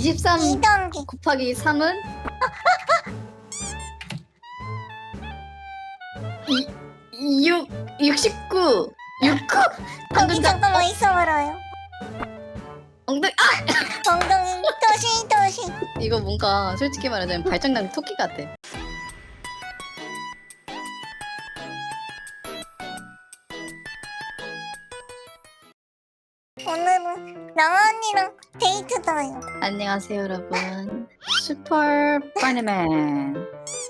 23 2단계 곱하기 3은? 이, 6, 69 69 거기 잠깐만 있어봐라요? 엉덩이 아! 엉덩이. 도시 도시. 이거 뭔가 솔직히 말하자면 발정난 토끼 같아 오늘은 랑아 언니랑 데이트다요 안녕하세요 여러분 슈퍼 파니맨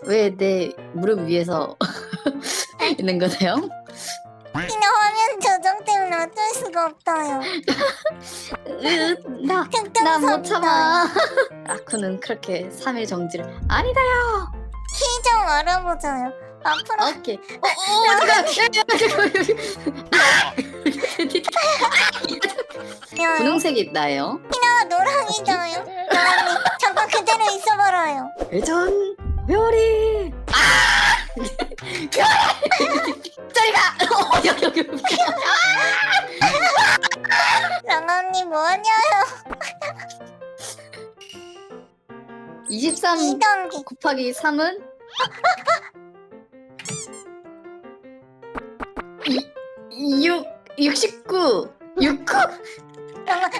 왜 내 무릎 위에서 있는 거세요? 그냥 화면 조정 때문에 어쩔 수가 없다요 나 나 못 참아 아쿠는 그렇게 3일 정지를 아니다요 키 좀 알아보자요 앞으로 오케이 어, 어, 잠깐 야 분홍색이 나요? 희나가 노랑이다요. 랑아 언니 잠깐 그대로 있어봐라요. 회전 회오리 아! 회오리 저리가! 어, 여기 여기 여기. 랑아 언니 뭐하냐요? 23 2단계 곱하기 3은? 이, 6, 69 69 랑아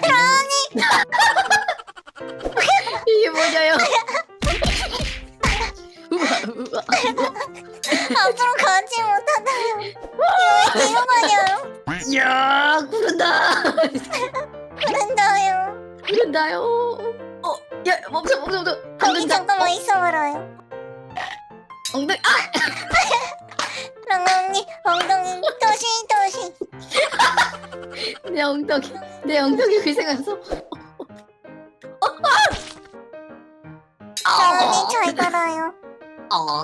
이게 뭐냐요? 우와 우와 우와 앞으로 가지 못하다요? 이거 왜 이러마냐요? 이야 구른다. 그런다요? 구른다요. 어, 야 멈춰 멈춰 멈춰. 거기 잠깐만 있어봐라요. 엉덩이 아! 언니 엉덩이 도시 도시 내 엉덩이 내 엉덩이 그 생각해서 언니 잘 가라요 어.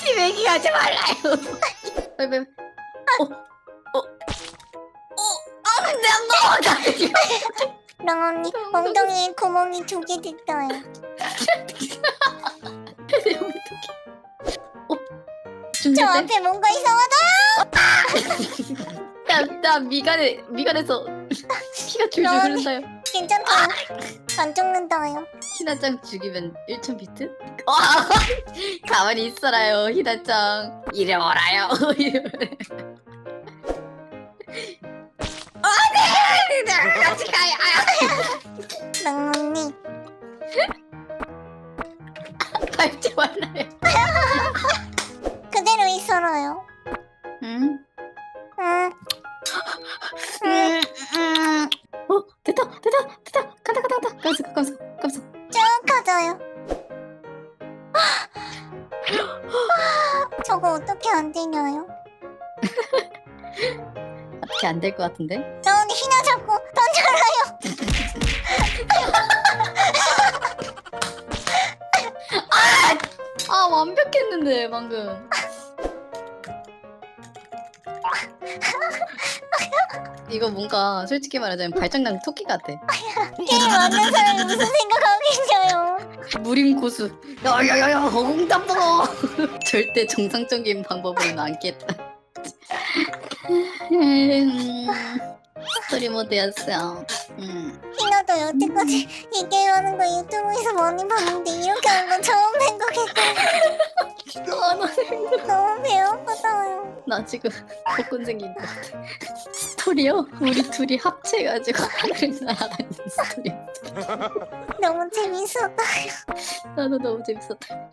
티베기 하지 말라요. 빨리 빨리. 어, 어, 어, 아, 넘어가. 랑아 언니 엉덩이에 구멍이 두 개 됐다요 저 준비됐? 앞에 뭔가 이상하다 나, 나 미간에 미간에서 피가 줄줄 너네. 흐른다요. 괜찮다요 안 죽는다요 희나짱 죽이면 1천 비트? 와, 가만히 있어라요, 희나짱. 이리 오라요. 이리. 아, 네, 네, 같이 가요. 랑아 언니 밟지 말 저거 어떻게 안 되냐요 어떻게 안 될 것 같은데? 언니 희나 잡고 던져라요 아, 완벽했는데, 방금. 이거 뭔가 솔직히 말하자면 발정난 토끼 같아. 게임 하는 사람이 무슨 생각하겠냐요 무림 고수. 야야야야 허공담보. 절대 정상적인 방법으로는 안겠다. 음, 스토리 모드였어요. 음. 희나도 여태까지 이 게임 하는 거 유튜브에서 많이 봤는데 이렇게 하는 건 처음 생각했고 아, 나, 너무 배고파요 나 지금 복근 생긴 것 같아. 스토리요? 우리 둘이 합체해가지고 하늘을 날아다니는 스토리. 너무 재밌었다 나도 너무 재밌었다.